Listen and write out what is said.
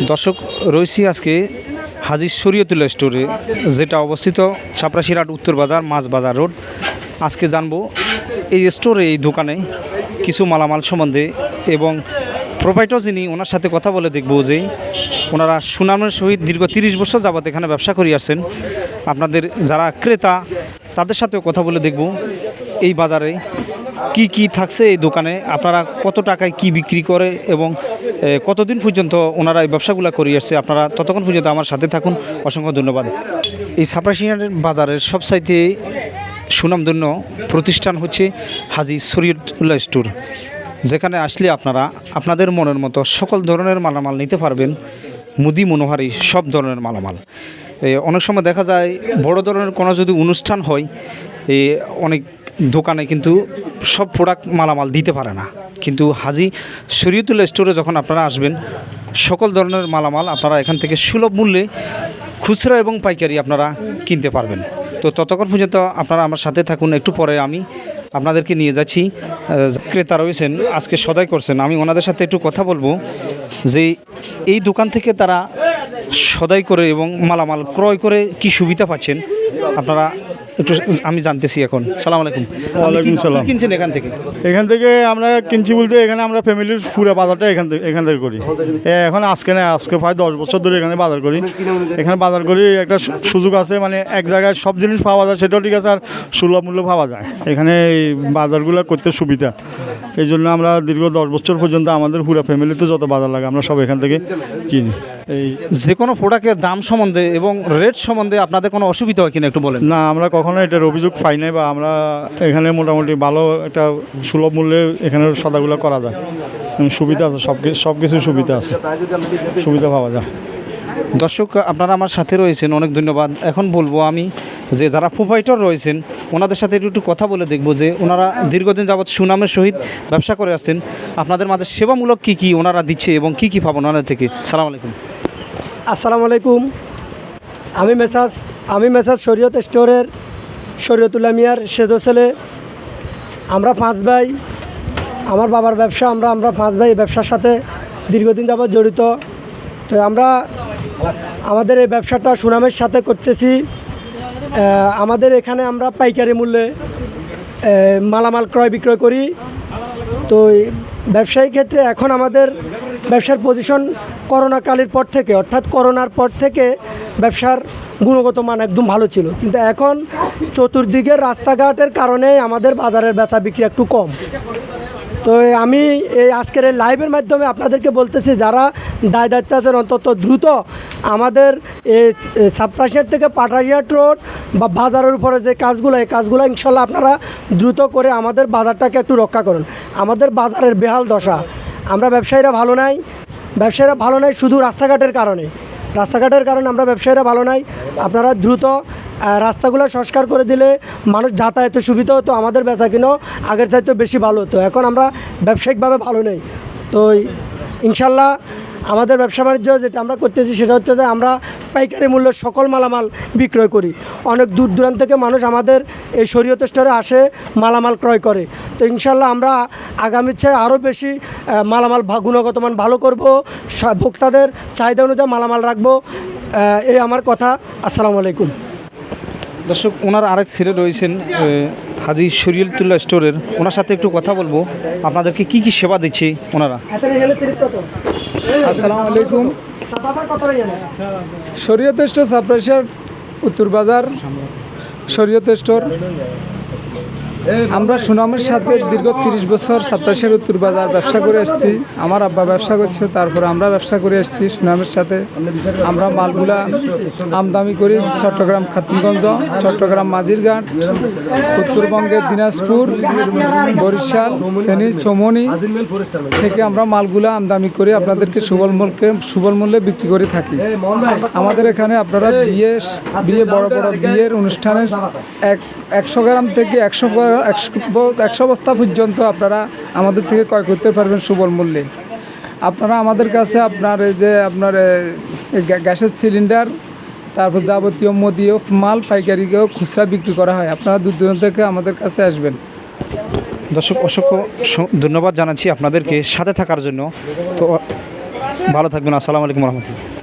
দর্শক, রয়েছি আজকে হাজি শরীয়তুল্লাহ স্টোরে, যেটা অবস্থিত ছাপড়াশিরাট উত্তর বাজার, মাছ বাজার রোড। আজকে জানব, এই স্টোরে, এই দোকানে কিছু মালামাল সম্বন্ধে এবং প্রোভাইডার যিনি, ওনার সাথে কথা বলে দেখব যে ওনারা সুনামের সহিত দীর্ঘ তিরিশ বছর যাবত এখানে ব্যবসা করে আসছেন। আপনাদের যারা ক্রেতা, তাদের সাথেও কথা বলে দেখব এই বাজারে কি কি থাকছে এই দোকানে, আপনারা কত টাকায় কি বিক্রি করে এবং কতদিন পর্যন্ত ওনারা এই ব্যবসাগুলো করে আসছে? আপনারা ততক্ষণ পর্যন্ত আমার সাথে থাকুন। অসংখ্য ধন্যবাদ। এই সাপ্রাসিয়ার বাজারের সবসাইতে সুনামধন্য প্রতিষ্ঠান হচ্ছে হাজি শরীয়তুল্লাহ স্টোর। যেখানে আসলে আপনারা আপনাদের মনের মতো সকল ধরনের মালামাল নিতে পারবেন। মুদি, মনোহারি সব ধরনের মালামাল। অনেক সময় দেখা যায় বড় ধরনের কোনো যদি অনুষ্ঠান হয় অনেক দোকানে কিন্তু সব প্রোডাক্ট মালামাল দিতে পারে না। কিন্তু হাজি শরীয়তুল্লাহ স্টোরে যখন আপনারা আসবেন, সকল ধরনের মালামাল আপনারা এখান থেকে সুলভ মূল্যে খুচরা এবং পাইকারি আপনারা কিনতে পারবেন। তো ততক্ষণ পর্যন্ত আপনারা আমার সাথে থাকুন, একটু পরে আমি আপনাদেরকে নিয়ে যাচ্ছি। ক্রেতা রয়েছেন, আজকে সদাই করছেন। আমি ওনাদের সাথে একটু কথা বলব যে এই দোকান থেকে তারা সদাই করে এবং মালামাল ক্রয় করে কি সুবিধা পাচ্ছেন? আপনারা একটু আমি জানতেছি এখন। সালাম আলাইকুম। ওয়ালাইকুম সালাম। কিনছেন এখান থেকে? এখান থেকে আমরা কিনছি বলতে এখানে আমরা ফ্যামিলির পুরো বাজারটা এখান থেকে এখান থেকে করি। এখন আজকে না আজকে প্রায় দশ বছর ধরে এখানে বাজার করি। এখানে বাজার করি একটা সুযোগ আছে মানে এক জায়গায় সব জিনিস পাওয়া যায় সেটাও ঠিক আছে আর সুলভ মূল্য পাওয়া যায়। এখানে এই বাজারগুলো করতে সুবিধা। এই জন্য আমরা দীর্ঘ দশ বছর পর্যন্ত আমাদের পুরো ফ্যামিলিতে যত বাজার লাগে আমরা সব এখান থেকে কিনি। এই যে কোনো প্রোডাক্টের দাম সম্বন্ধে এবং রেট সম্বন্ধে আপনাদের কোনো অসুবিধা হয় কিনা একটু বলেন। না আমরা কখনো এটার অভিযোগ পাই নাই বা আমরা এখানে মোটামুটি ভালো একটা সুলভ মূল্যে এখানে সদাগুলো করা যায়। সুবিধা আছে সব কিছু সব কিছু সুবিধা আছে। সুবিধা পাওয়া যায়। দর্শক আপনারা আমার সাথে রয়েছেন অনেক ধন্যবাদ। এখন বলব আমি যে যারা প্রোভাইডার রয়েছেন ওনাদের সাথে একটু কথা বলে দেখব যে ওনারা দীর্ঘদিন যাবৎ সুনামের সহিত ব্যবসা করে আসছেন। আপনাদের মাঝে সেবামূলক কী কী ওনারা দিচ্ছে এবং কী কী পাবেন ওনাদের থেকে? সালাম আলাইকুম। আসসালামু আলাইকুম। আমি মেসাজ আমি মেসাজ শরীয়ত স্টোরের শরীয়তুল্লাহ মিয়ার সেদো ছেলে। আমরা পাঁচ ভাই, আমার বাবার ব্যবসা, আমরা আমরা পাঁচ ভাই ব্যবসার সাথে দীর্ঘদিন যাবৎ জড়িত। তো আমরা আমাদের এই ব্যবসাটা সুনামের সাথে করতেছি। আমাদের এখানে আমরা পাইকারি মূল্যে মালামাল ক্রয় বিক্রয় করি। তো ব্যবসায়ী ক্ষেত্রে এখন আমাদের ব্যবসার পজিশন করোনাকালের পর থেকে, অর্থাৎ করোনার পর থেকে ব্যবসার গুণগত মান একদম ভালো ছিল। কিন্তু এখন চতুর্দিকের রাস্তাঘাটের কারণে আমাদের বাজারের ব্যথা বিক্রি একটু কম। তো আমি এই আজকের এই লাইভের মাধ্যমে আপনাদেরকে বলতেছি, যারা দায় দায়িত্ব আছেন অন্তত দ্রুত আমাদের এই সাবপ্রাশিয়ার থেকে পাটারিয়াট রোড বা বাজারের উপরে যে কাজগুলো, এই কাজগুলো ইনশাল্লাহ আপনারা দ্রুত করে আমাদের বাজারটাকে একটু রক্ষা করুন। আমাদের বাজারের বেহাল দশা। আমরা ব্যবসায়ীরা ভালো নাই, ব্যবসায়ীরা ভালো নাই শুধু রাস্তাঘাটের কারণে। রাস্তাঘাটের কারণে আমরা ব্যবসায়ীরা ভালো নাই। আপনারা দ্রুত রাস্তাগুলো সংস্কার করে দিলে মানুষ যাতায়াতে সুবিধা হতো, আমাদের বেচা কিনাও আগের চাইতে বেশি ভালো হতো। এখন আমরা ব্যবসায়িকভাবে ভালো নেই। তো ইনশাল্লাহ আমাদের ব্যবসা বাণিজ্য যেটা আমরা করতেছি সেটা হচ্ছে যে আমরা পাইকারি মূল্য সকল মালামাল বিক্রয় করি। অনেক দূর দূরান্ত থেকে মানুষ আমাদের এই শরীয়ত স্টোরে আসে মালামাল ক্রয় করে। তো ইনশাল্লাহ আমরা আগামীর চেয়ে আরও বেশি মালামাল গুণগত মান ভালো করব। ভোক্তাদের চাহিদা অনুযায়ী মালামাল রাখব। এই আমার কথা। আসসালামু আলাইকুম। দর্শক, ওনার আরেক ছেলে রয়েছেন হাজি শরীয়তুল্লাহ স্টোরের। ওনার সাথে একটু কথা বলব। আপনাদেরকে কি কি সেবা দিচ্ছে ওনারা? আসসালামু আলাইকুম। শরীয়ত স্টোর সাপ্রাইসার উত্তর বাজার, শরীয়ত স্টোর। আমরা সুনামের সাথে দীর্ঘ তিরিশ বছর সাপ্রাইসার উত্তর বাজার ব্যবসা করে এসেছি। আমার আব্বা ব্যবসা করছে, তারপর আমরা ব্যবসা করে এসেছি সুনামের সাথে। আমরা মালগুলা আমদামি করি চট্টগ্রাম খাতুনগঞ্জ, চট্টগ্রাম মাঝিরঘাট উত্তরবঙ্গের দিনাজপুর, বরিশাল, ফেনী, চমনি থেকে আমরা মালগুলা আমদানি করে। আপনাদেরকে সুবল মূল্যে সুবল মূল্যে বিক্রি করে থাকি। আমাদের এখানে আপনারা বিয়ে বিয়ে বড় বড় বিয়ের অনুষ্ঠানে এক, একশো গ্রাম থেকে একশো একশো বস্তা পর্যন্ত আপনারা আমাদের থেকে ক্রয় করতে পারবেন সুবল মূল্যে। আপনারা আমাদের কাছে আপনার এই যে আপনার গ্যাসের সিলিন্ডার, তারপর যাবতীয় মদীয় মাল পাইকারিকেও খুচরা বিক্রি করা হয়। আপনারা দূর দূরান্ত থেকে আমাদের কাছে আসবেন। দর্শক, অসংখ্য ধন্যবাদ জানাচ্ছি আপনাদেরকে সাথে থাকার জন্য। তো, ভালো থাকবেন। আসসালামু আলাইকুম রহমতুল্লাহ।